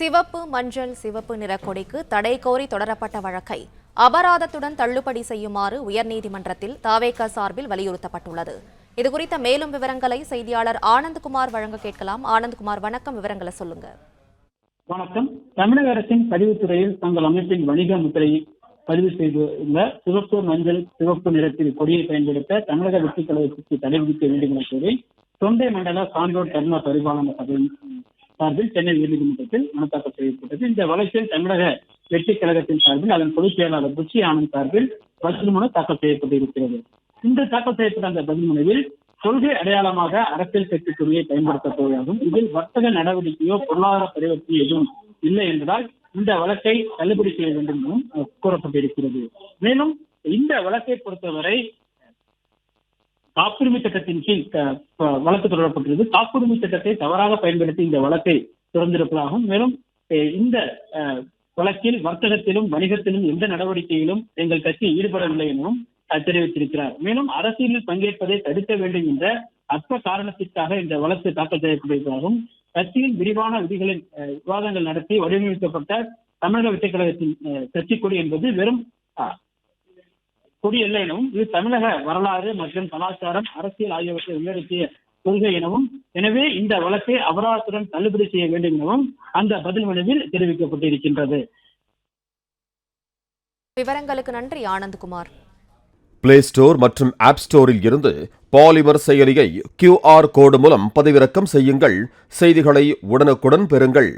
சிவப்பு மஞ்சள் சிவப்பு நிற கொடிக்கு தடை கோரி தொடரப்பட்ட வழக்கை அபராதத்துடன் தள்ளுபடி செய்யுமாறு உயர்நீதிமன்றத்தில் தாவேக சார்பில் வலியுறுத்தப்பட்டுள்ளது. இதுகுறித்த மேலும் விவரங்களை செய்தியாளர் ஆனந்த்குமார் வழங்க கேட்கலாம். ஆனந்த்குமார் வணக்கம். விவரங்களை சொல்லுங்க. வணக்கம். தமிழக அரசின் பதிவுத்துறையில் தங்கள் அமைப்பின் வணிக முத்திரையை பதிவு செய்துள்ள சிவப்பு மஞ்சள் சிவப்பு நிறத்தில் கொடியை பயன்படுத்த தமிழக வெற்றி கழகத்திற்கு தடை விதிக்க வேண்டும் என கோரி தொண்டை மண்டல சான்றோர் தர்ம பரிபாலன சபையின் சார்பில் சென்னை உயர்நீதிமன்றத்தில் மனு தாக்கல் செய்யப்பட்டது. இந்த வழக்கில் தமிழக வெற்றி கழகத்தின் சார்பில் அதன் பொதுச் செயலாளர் புச்சி ஆனந்த் சார்பில் பதில் மனு தாக்கல் செய்யப்பட்டிருக்கிறது. இன்று தாக்கல் செய்யப்பட்ட அந்த பதில் மனுவில் கொள்கை அடையாளமாக அரசியல் கட்சி துறையை பயன்படுத்தப் இதில் வர்த்தக நடவடிக்கையோ பொருளாதார பரிவர்த்தனை எதுவும் இல்லை என்பதால் இந்த வழக்கை தள்ளுபடி செய்ய வேண்டும் எனவும் கூறப்பட்டிருக்கிறது. மேலும் இந்த வழக்கை பொறுத்தவரை காப்புரிமை சட்டத்தின் கீழ் வழக்கு தொடரப்பட்டுள்ளது காப்புரிமை சட்டத்தை தவறாக பயன்படுத்தி இந்த வழக்கை தொடர்ந்திருப்பதாகவும் மேலும் இந்த வழக்கில் வர்த்தகத்திலும் வணிகத்திலும் எந்த நடவடிக்கையிலும் எங்கள் கட்சி ஈடுபடவில்லை எனவும் அஹ், தெரிவித்திருக்கிறார். மேலும் அரசியலில் பங்கேற்பதை தடுக்க வேண்டும் என்ற அற்ப காரணத்திற்காக இந்த வழக்கு தாக்கல் செய்யப்பட்டிருப்பதாகவும் கட்சியின் விரிவான விதிகளின் விவாதங்கள் நடத்தி வடிவமைக்கப்பட்ட தமிழக வெற்றிக் கட்சி கொடி என்பது வெறும் கொடி அல்ல எனவும் இது தமிழக வரலாறு மற்றும் கலாச்சாரம் அரசியல் ஆகியவற்றை உள்ளடக்கிய கொள்கை எனவும் எனவே இந்த வழக்கை அபராதத்துடன் தள்ளுபடி செய்ய வேண்டும் எனவும் அந்த பதில் மனுவில் தெரிவிக்கப்பட்டிருக்கின்றது. விவரங்களுக்கு நன்றி ஆனந்த்குமார். பிளே ஸ்டோர் மற்றும் ஆப் ஸ்டோரில் இருந்து பாலிமர் செயலியை கியூஆர் கோடு மூலம் பதிவிறக்கம் செய்யுங்கள். செய்திகளை உடனுக்குடன் பெறுங்கள்.